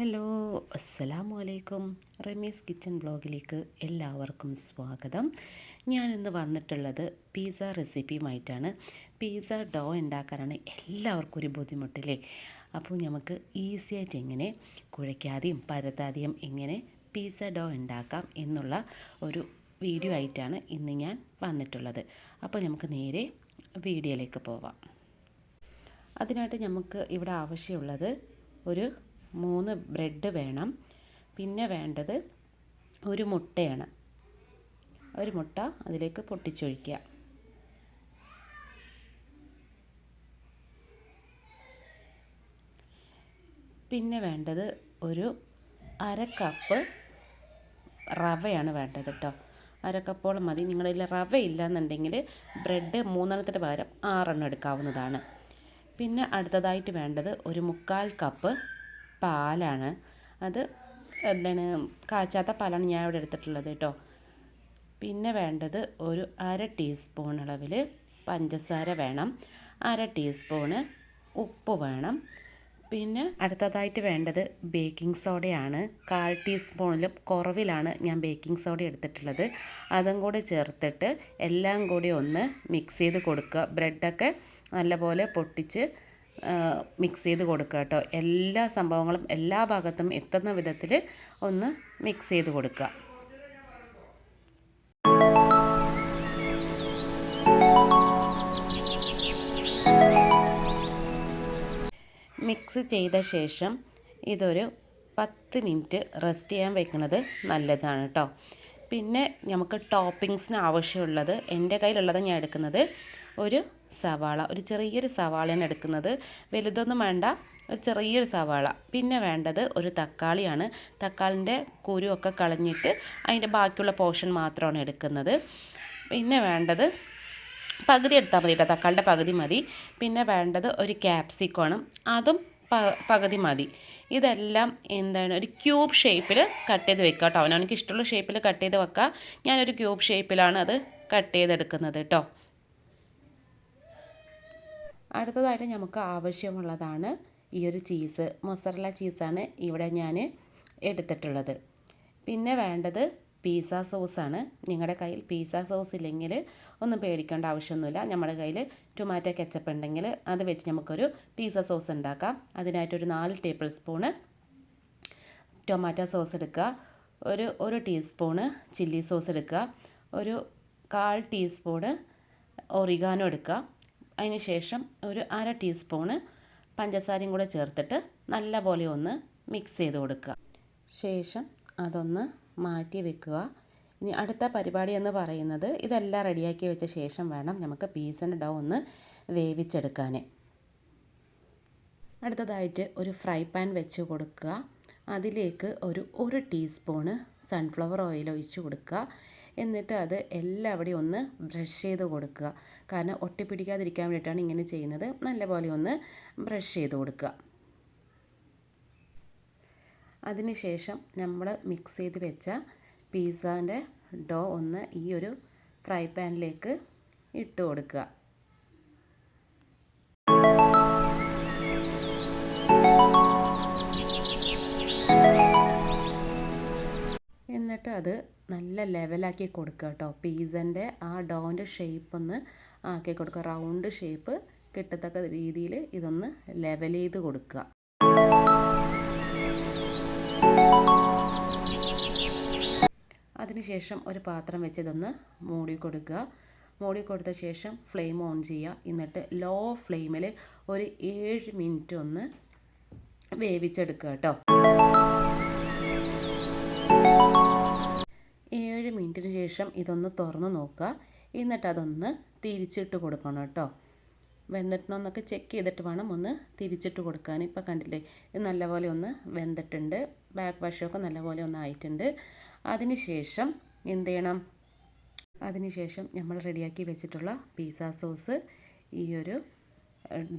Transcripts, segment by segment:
Hello അസ്സലാമു അലൈക്കും Ramees kitchen ബ്ലോഗിലേക്ക് എല്ലാവർക്കും സ്വാഗതം. ഞാൻ ഇന്ന് വന്നിട്ടുള്ളത് പിസ്സ റെസിപ്പിയുമായിട്ടാണ്. പിസ്സ ഡോ ഉണ്ടാക്കാനാണ് എല്ലാവർക്കും ഒരു ബുദ്ധിമുട്ടില്ലേ? അപ്പോൾ നമുക്ക് ഈസിയായിട്ട് എങ്ങനെ കുഴയ്ക്കാതെയും പരത്താതെയും എങ്ങനെ പിസ്സ ഡോ ഉണ്ടാക്കാം എന്നുള്ള ഒരു വീഡിയോ ആയിട്ടാണ് ഇന്ന് ഞാൻ വന്നിട്ടുള്ളത്. അപ്പോൾ നമുക്ക് നേരെ വീഡിയോയിലേക്ക് പോവാം. അതിനായിട്ട് നമുക്ക് ഇവിടെ ആവശ്യമുള്ളത് ഒരു മൂന്ന് ബ്രെഡ് വേണം. പിന്നെ വേണ്ടത് ഒരു മുട്ടയാണ്. ഒരു മുട്ട അതിലേക്ക് പൊട്ടിച്ചൊഴിക്കുക. പിന്നെ വേണ്ടത് ഒരു അര കപ്പ് റവയാണ് വേണ്ടത് കേട്ടോ. അര മതി. നിങ്ങളിൽ റവ റവ ഇല്ലയെന്നുണ്ടെങ്കിൽ ബ്രെഡ് മൂന്നെണ്ണത്തിന്റെ പകരം ആറെണ്ണം എടുക്കാവുന്നതാണ്. പിന്നെ അടുത്തതായിട്ട് വേണ്ടത് ഒരു മുക്കാൽ കപ്പ് പാലാണ്. അത് എന്താണ് കാച്ചാത്ത പാലാണ് ഞാൻ ഇവിടെ എടുത്തിട്ടുള്ളത് കേട്ടോ. പിന്നെ വേണ്ടത് ഒരു അര ടീസ്പൂൺ അളവിൽ പഞ്ചസാര വേണം. അര ടീസ്പൂണ് ഉപ്പ് വേണം. പിന്നെ അടുത്തതായിട്ട് വേണ്ടത് ബേക്കിംഗ് സോഡയാണ്. കാൽ ടീസ്പൂണിലും കുറവിലാണ് ഞാൻ ബേക്കിംഗ് സോഡ എടുത്തിട്ടുള്ളത്. അതും കൂടി ചേർത്തിട്ട് എല്ലാം കൂടി ഒന്ന് മിക്സ് ചെയ്ത് കൊടുക്കുക. ബ്രെഡൊക്കെ നല്ലപോലെ പൊട്ടിച്ച് മിക്സ് ചെയ്ത് കൊടുക്കുക കേട്ടോ. എല്ലാ സംഭവങ്ങളും എല്ലാ ഭാഗത്തും എത്തുന്ന വിധത്തിൽ ഒന്ന് മിക്സ് ചെയ്ത് കൊടുക്കുക. മിക്സ് ചെയ്ത ശേഷം ഇതൊരു പത്ത് മിനിറ്റ് റെസ്റ്റ് ചെയ്യാൻ വെക്കുന്നത് നല്ലതാണ് കേട്ടോ. പിന്നെ നമുക്ക് ടോപ്പിങ്സിന് ആവശ്യമുള്ളത് എന്റെ കയ്യിലുള്ളത് ഞാൻ എടുക്കുന്നത് ഒരു സവാള ഒരു ചെറിയൊരു സവാളയാണ് എടുക്കുന്നത്. വലുതൊന്നും വേണ്ട ഒരു ചെറിയൊരു സവാള. പിന്നെ വേണ്ടത് ഒരു തക്കാളിയാണ്. തക്കാളിന്റെ കുരുവൊക്കെ കളഞ്ഞിട്ട് അതിന്റെ ബാക്കിയുള്ള പോർഷൻ മാത്രമാണ് എടുക്കുന്നത്. പിന്നെ വേണ്ടത് പകുതി എടുത്താൽ മതി കേട്ടോ തക്കാളിന്റെ പകുതി മതി. പിന്നെ വേണ്ടത് ഒരു ക്യാപ്സിക്കോണ് അതും പകുതി മതി. ഇതെല്ലാം എന്താണ് ഒരു ക്യൂബ് ഷേപ്പിൽ കട്ട് ചെയ്ത് വെക്കുക കേട്ടോ. അവനവനക്ക് ഇഷ്ടമുള്ള ഷേപ്പിൽ കട്ട് ചെയ്ത് വെക്കുക. ഞാനൊരു ക്യൂബ് ഷേപ്പിലാണ് അത് കട്ട് ചെയ്തെടുക്കുന്നത് കേട്ടോ. അടുത്തതായിട്ട് നമുക്ക് ആവശ്യമുള്ളതാണ് ഈ ഒരു ചീസ്. മൊസറല ചീസാണ് ഇവിടെ ഞാൻ എടുത്തിട്ടുള്ളത്. പിന്നെ വേണ്ടത് പീസ സോസാണ് നിങ്ങളുടെ കയ്യിൽ പീസ സോസ് ഇല്ലെങ്കിൽ ഒന്നും പേടിക്കേണ്ട ആവശ്യമൊന്നുമില്ല. നമ്മുടെ കയ്യിൽ ടൊമാറ്റോ കെച്ചപ്പ് ഉണ്ടെങ്കിൽ അത് വെച്ച് നമുക്കൊരു പീസ സോസ് ഉണ്ടാക്കാം. അതിനായിട്ടൊരു നാല് ടേബിൾ സ്പൂണ് ടൊമാറ്റോ സോസ് എടുക്കുക. ഒരു ഒരു ടീസ്പൂണ് ചില്ലി സോസ് എടുക്കുക. ഒരു കാൽ ടീസ്പൂണ് ഒറിഗാനോ എടുക്കുക. അതിന് ശേഷം ഒരു അര ടീസ്പൂണ് പഞ്ചസാരയും കൂടെ ചേർത്തിട്ട് നല്ല പോലെ ഒന്ന് മിക്സ് ചെയ്ത് കൊടുക്കുക. ശേഷം അതൊന്ന് മാറ്റി വെക്കുക. ഇനി അടുത്ത പരിപാടി എന്ന് പറയുന്നത് ഇതെല്ലാം റെഡിയാക്കി വെച്ച ശേഷം വേണം നമുക്ക് പീസിന്റെ ഡോ ഒന്ന് വേവിച്ചെടുക്കാൻ അടുത്തതായിട്ട് ഒരു ഫ്രൈ പാൻ വെച്ച് കൊടുക്കുക. അതിലേക്ക് ഒരു ഒരു ടീസ്പൂണ് സൺഫ്ലവർ ഓയിൽ ഒഴിച്ച് കൊടുക്കുക. എന്നിട്ട് അത് എല്ലാവിടെയും ഒന്ന് ബ്രഷ് ചെയ്ത് കൊടുക്കുക. കാരണം ഒട്ടിപ്പിടിക്കാതിരിക്കാൻ വേണ്ടിയിട്ടാണ് ഇങ്ങനെ ചെയ്യുന്നത്. നല്ലപോലെ ഒന്ന് ബ്രഷ് ചെയ്ത് കൊടുക്കുക. അതിനുശേഷം നമ്മൾ മിക്സ് ചെയ്ത് വെച്ച പിസ്സാന്റെ ഡോ ഒന്ന് ഈ ഒരു ഫ്രൈ പാനിലേക്ക് ഇട്ട് കൊടുക്കുക. എന്നിട്ട് അത് നല്ല ലെവലാക്കി കൊടുക്കുക കേട്ടോ. പീസന്റെ ആ ഡോന്റെ ഷേപ്പ് ഒന്ന് ആക്കി കൊടുക്കുക. റൗണ്ട് ഷേപ്പ് കിട്ടത്തക്ക രീതിയിൽ ഇതൊന്ന് ലെവൽ ചെയ്ത് കൊടുക്കുക. അതിനുശേഷം ഒരു പാത്രം വെച്ച് ഇതൊന്ന് മൂടി കൊടുക്കുക. മൂടി കൊടുത്ത ശേഷം ഫ്ലെയിം ഓൺ ചെയ്യുക. എന്നിട്ട് ലോ ഫ്ലെയിമിൽ ഒരു ഏഴ് മിനിറ്റ് ഒന്ന് വേവിച്ചെടുക്കുക കേട്ടോ. മിനിറ്റിന് ശേഷം ഇതൊന്ന് തുറന്ന് നോക്കുക. എന്നിട്ട് അതൊന്ന് തിരിച്ചിട്ട് കൊടുക്കണം കേട്ടോ. വെന്തിട്ടണമെന്നൊക്കെ ചെക്ക് ചെയ്തിട്ട് വേണം ഒന്ന് തിരിച്ചിട്ട് കൊടുക്കാൻ. ഇപ്പോൾ കണ്ടില്ലേ ഇത് നല്ലപോലെ ഒന്ന് വെന്തിട്ടുണ്ട്. ബാക്ക് വാഷൊക്കെ നല്ലപോലെ ഒന്ന് ആയിട്ടുണ്ട്. അതിന് ശേഷം എന്ത് ചെയ്യണം? അതിനുശേഷം നമ്മൾ റെഡിയാക്കി വെച്ചിട്ടുള്ള പിസ്സ സോസ് ഈ ഒരു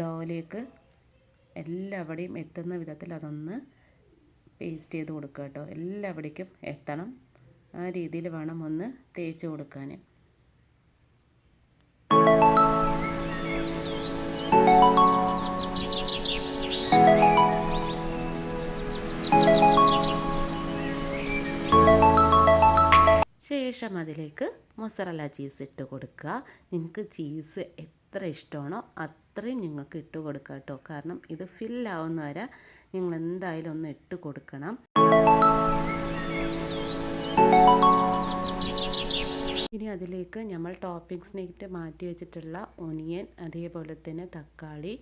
ഡോയിലേക്ക് എല്ലാവിടെയും എത്തുന്ന വിധത്തിൽ അതൊന്ന് പേസ്റ്റ് ചെയ്ത് കൊടുക്കുക കേട്ടോ. എല്ലാവിടേക്കും എത്തണം. ആ രീതിയിൽ വേണം ഒന്ന് തേച്ച് കൊടുക്കാൻ. ശേഷം അതിലേക്ക് മൊസറല ചീസ് ഇട്ട് കൊടുക്കുക. നിങ്ങൾക്ക് ചീസ് എത്ര ഇഷ്ടമാണോ അത്രയും നിങ്ങൾക്ക് ഇട്ട് കൊടുക്കുക കേട്ടോ. കാരണം ഇത് ഫില്ലാവുന്ന വരെ നിങ്ങൾ എന്തായാലും ഒന്ന് ഇട്ട് കൊടുക്കണം. ഇനി അതിലേക്ക് നമ്മൾ ടോപ്പിങ്സിനായിട്ട് മാറ്റി വെച്ചിട്ടുള്ള ഒനിയൻ അതേപോലെ തന്നെ തക്കാളി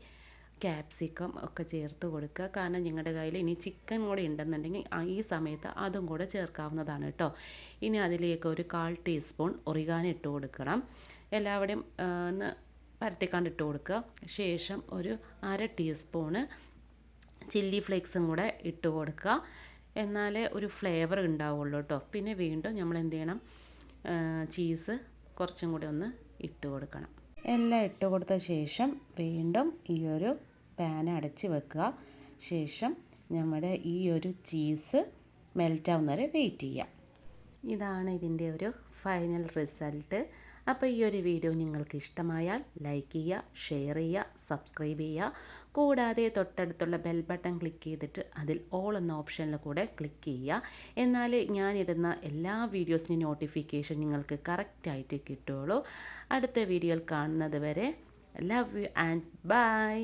ക്യാപ്സിക്കം ഒക്കെ ചേർത്ത് കൊടുക്കുക. കാരണം നിങ്ങളുടെ കയ്യിൽ ഇനി ചിക്കൻ കൂടെ ഉണ്ടെന്നുണ്ടെങ്കിൽ ഈ സമയത്ത് അതും കൂടെ ചേർക്കാവുന്നതാണ് കേട്ടോ. ഇനി അതിലേക്ക് ഒരു കാൽ ടീസ്പൂൺ ഒറിഗാനോ ഇട്ട് കൊടുക്കണം. എല്ലാവരുടെയും ഒന്ന് പരത്തിക്കാണ്ട് ഇട്ട് കൊടുക്കുക. ശേഷം ഒരു അര ടീസ്പൂണ് ചില്ലി ഫ്ലേക്സും കൂടെ ഇട്ട് കൊടുക്കുക. എന്നാലേ ഒരു ഫ്ലേവർ ഉണ്ടാവുള്ളൂ കേട്ടോ പിന്നെ വീണ്ടും നമ്മൾ എന്ത് ചെയ്യണം? ചീസ് കുറച്ചും കൂടി ഒന്ന് ഇട്ട് കൊടുക്കണം. എല്ലാം ഇട്ട് കൊടുത്ത ശേഷം വീണ്ടും ഈ ഒരു പാൻ അടച്ച് വെക്കുക. ശേഷം നമ്മുടെ ഈ ഒരു ചീസ് മെൽറ്റാവുന്നവരെ വെയിറ്റ് ചെയ്യാം. ഇതാണ് ഇതിന്റെ ഒരു ഫൈനൽ റിസൾട്ട് അപ്പോൾ ഈ ഒരു വീഡിയോ നിങ്ങൾക്ക് ഇഷ്ടമായാൽ ലൈക്ക് ചെയ്യുക ഷെയർ ചെയ്യുക സബ്സ്ക്രൈബ് ചെയ്യുക. കൂടാതെ തൊട്ടടുത്തുള്ള ബെൽ ബട്ടൺ ക്ലിക്ക് ചെയ്തിട്ട് അതിൽ ഓൾ എന്ന ഓപ്ഷനിൽ കൂടെ ക്ലിക്ക് ചെയ്യുക. എന്നാൽ ഞാനിടുന്ന എല്ലാ വീഡിയോസിനും നോട്ടിഫിക്കേഷൻ നിങ്ങൾക്ക് കറക്റ്റായിട്ട് കിട്ടുള്ളൂ അടുത്ത വീഡിയോയിൽ കാണുന്നത് വരെ ലവ് യു ആൻഡ് ബൈ